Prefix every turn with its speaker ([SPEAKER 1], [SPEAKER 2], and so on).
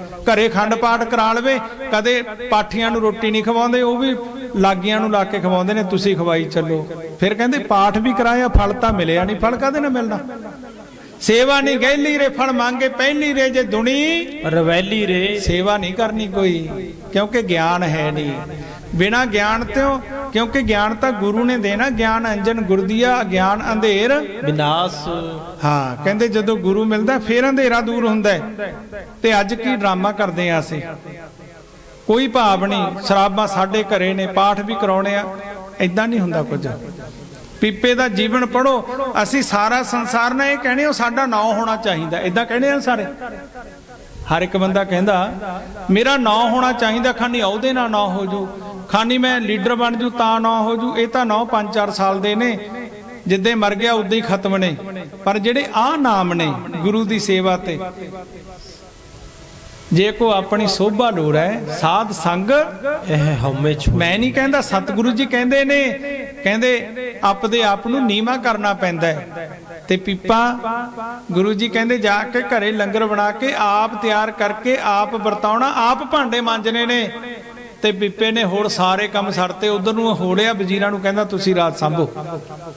[SPEAKER 1] ਘਰੇ ਖੰਡ ਪਾਠ ਕਰਾ ਲਵੇ ਕਦੇ ਪਾਠੀਆਂ ਨੂੰ ਰੋਟੀ ਨਹੀਂ ਖਵਾਉਂਦੇ ਉਹ ਵੀ ਲਾਗੀਆਂ ਨੂੰ ਲਾ ਕੇ ਖਵਾਉਂਦੇ ਨੇ ਤੁਸੀਂ ਖਵਾਈ ਚੱਲੋ। ਫਿਰ ਕਹਿੰਦੇ ਪਾਠ ਵੀ ਕਰਾਇਆ ਫਲ ਤਾਂ ਮਿਲਿਆ ਨਹੀਂ। ਫਲ ਕਾਹਦੇ ਨਾਲ ਮਿਲਣਾ? ਸੇਵਾ ਨਹੀਂ ਗਹਿਲੀ ਰੇ ਫਲ ਮੰਗੇ ਪਹਿਲੀ ਰੇ ਜੇ ਦੁਣੀ
[SPEAKER 2] ਰਵੈਲੀ ਰੇ।
[SPEAKER 1] ਸੇਵਾ ਨਹੀਂ ਕਰਨੀ ਕੋਈ ਕਿਉਂਕਿ ਗਿਆਨ ਹੈ ਨਹੀਂ। ਬਿਨਾ ਗਿਆਨ ਤੋਂ ਕਿਉਂਕਿ ਗਿਆਨ ਤਾਂ ਗੁਰੂ ਨੇ ਦੇਣਾ ਗਿਆਨ ਅੰਜਨ ਗੁਰਦੀਆ ਗਿਆਨ ਅੰਧੇਰ।
[SPEAKER 2] ਵਿਨਾਸ਼
[SPEAKER 1] ਹਾਂ ਕਹਿੰਦੇ ਜਦੋਂ ਗੁਰੂ ਮਿਲਦਾ ਫਿਰ ਅੰਧੇਰਾ ਦੂਰ ਹੁੰਦਾ। ਤੇ ਅੱਜ ਕੀ ਡਰਾਮਾ ਕਰਦੇ ਆ ਅਸੀਂ? ਕੋਈ ਭਾਵ ਨਹੀਂ ਸ਼ਰਾਬਾਂ ਸਾਡੇ ਘਰੇ ਨੇ ਪਾਠ ਵੀ ਕਰਾਉਣੇ ਆ। ਐਦਾਂ ਨਹੀਂ ਹੁੰਦਾ ਕੁਝ। ਪੀਪੇ ਦਾ ਜੀਵਨ ਪੜੋ ਅਸੀਂ ਸਾਰਾ ਸੰਸਾਰ ਨਾਲ ਇਹ ਕਹਿੰਦੇ ਹੋ ਸਾਡਾ ਨਾਂ ਹੋਣਾ ਚਾਹੀਦਾ। ਐਦਾਂ ਕਹਿੰਦੇ ਆ ਸਾਰੇ। ਹਰ ਇੱਕ ਬੰਦਾ ਕਹਿੰਦਾ ਮੇਰਾ ਨਾਂ ਹੋਣਾ ਚਾਹੀਦਾ ਖਾਨੀ ਉਹਦੇ ਨਾਲ ਨਾਂ ਹੋ ਜੂ ਖਾਨੀ ਮੈਂ ਲੀਡਰ ਬਣ ਜੂ ਤਾਂ ਨਾਂ ਹੋ ਜੂ। ਇਹ ਤਾਂ ਨਾਂ 5-4 ਸਾਲ ਦੇ ਨੇ। ਜਿੱਦੇ ਮਰ ਗਿਆ ਉਦੋਂ ਹੀ ਖਤਮ ਨੇ। ਪਰ ਜਿਹੜੇ ਆ ਨਾਮ ਨੇ ਗੁਰੂ ਦੀ ਸੇਵਾ ਤੇ ਜੇ ਕੋ ਆਪਣੀ ਸੋਭਾ ਲੋੜ ਹੈ ਸਾਧ ਸੰਗ
[SPEAKER 2] ਇਹ ਹਉਮੈ ਛੋੜ।
[SPEAKER 1] ਮੈਂ ਨਹੀਂ ਕਹਿੰਦਾ ਸਤਿਗੁਰੂ ਜੀ ਕਹਿੰਦੇ ਨੇ ਕਹਿੰਦੇ ਆਪਦੇ ਆਪ ਨੂੰ ਨੀਵਾ ਕਰਨਾ ਪੈਂਦਾ ਹੈ। ਤੇ ਪੀਪਾ ਗੁਰੂ ਜੀ ਕਹਿੰਦੇ ਜਾ ਕੇ ਘਰੇ ਲੰਗਰ ਬਣਾ ਕੇ ਆਪ ਤਿਆਰ ਕਰਕੇ ਆਪ ਵਰਤਾਉਣਾ ਆਪ ਭਾਂਡੇ ਮਾਂਜਣੇ ਨੇ। ਤੇ ਪੀਪੇ ਨੇ ਹੋਰ ਸਾਰੇ ਕੰਮ ਸਰਤੇ, ਉਧਰ ਨੂੰ ਹੋੜਿਆ ਵਜ਼ੀਰਾਂ ਨੂੰ ਕਹਿੰਦਾ, ਤੁਸੀਂ ਰਾਤ ਸੰਭੋ।